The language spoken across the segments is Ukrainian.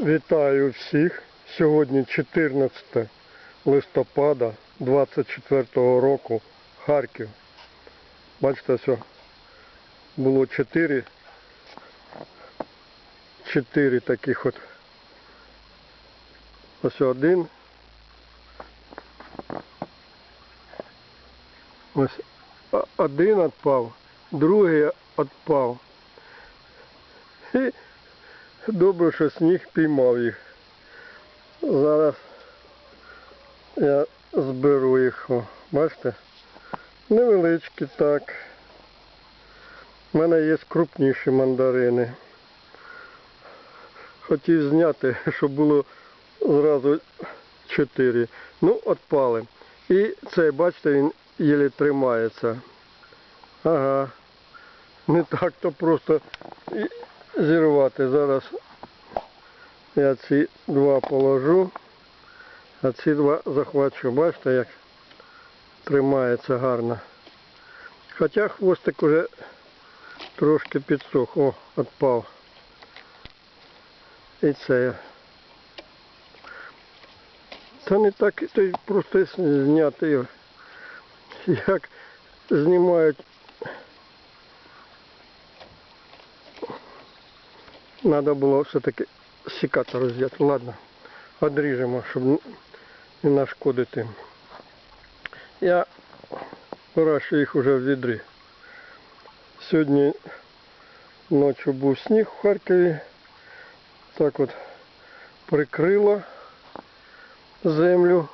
Вітаю всіх. Сьогодні 14 листопада 24 року Харків. Бачите, все було 4 4 таких от. Ось один. Ось один відпав, другий відпав. І Добре, що сніг піймав їх. Зараз я зберу їх. О, бачите? Невеличкі так. У мене є крупніші мандарини. Хотів зняти, щоб було зразу чотири. Ну, отпали. І цей, бачите, він єлі тримається. Ага. Не так то просто зірвати. Зараз я ці два положу, а ці два захвачу. Бачите, як тримається гарно. Хоча хвостик уже трошки підсох. О, відпав. І це. Та не так, то просто зняти. Як знімають Надо було все-таки секатор взяти. Ладно, одріжемо, щоб не нашкодити. Я вирощую їх уже в відрі. Сьогодні ночі був сніг в Харкові. Так от прикрило землю.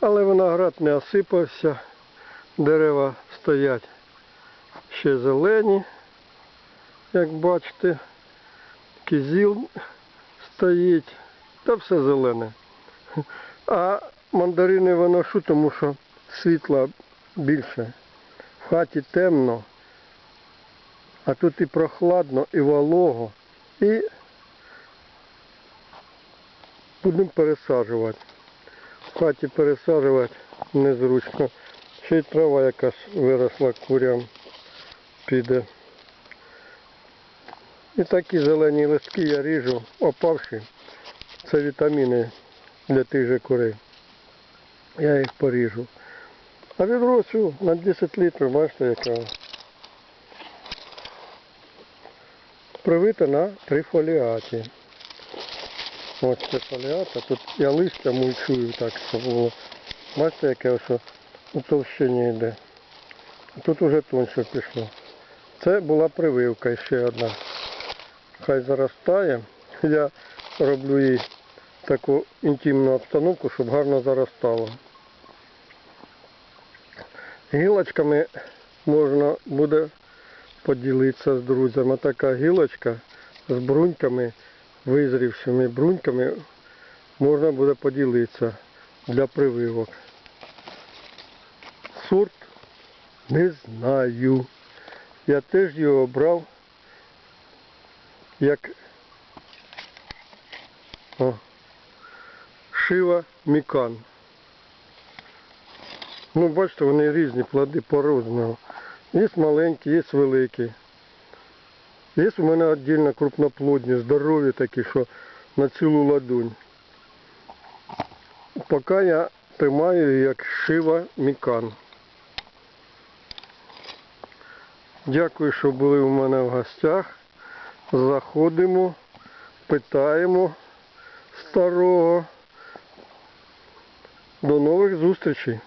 Але виноград не осипався. Дерева стоять ще зелені, як бачите кизіл стоїть, та все зелене. А мандарини виношу, тому що світла більше. В хаті темно, а тут і прохладно, і волого. І будемо пересаджувати. В хаті пересаджувати незручно. Ще й трава якась виросла курям піде. І такі зелені листки я ріжу, опавши. Це вітаміни для тих же курей. Я їх поріжу. А відро цю на 10 літрів, бачите, яка. Привита на трифоліаті. Ось трифоліат, а тут я листя мульчую так, щоб було. Бачите, яке ось у товщині йде. Тут уже тоньше пішло. Це була прививка ще одна хай заростає. Я роблю їй таку інтимну обстановку, щоб гарно заростало. Гілочками можна буде поділитися з друзями. Така гілочка з бруньками, визрівшими бруньками, можна буде поділитися для прививок. Сорт не знаю. Я теж його брав як о, шива мікан. Ну, бачите, вони різні плоди по розміру. Є маленькі, є великі. Є у мене віддільно крупноплодні, здорові такі, що на цілу ладонь. Поки я тримаю як шива мікан. Дякую, що були у мене в гостях. Заходимо, питаємо старого. До нових зустрічей.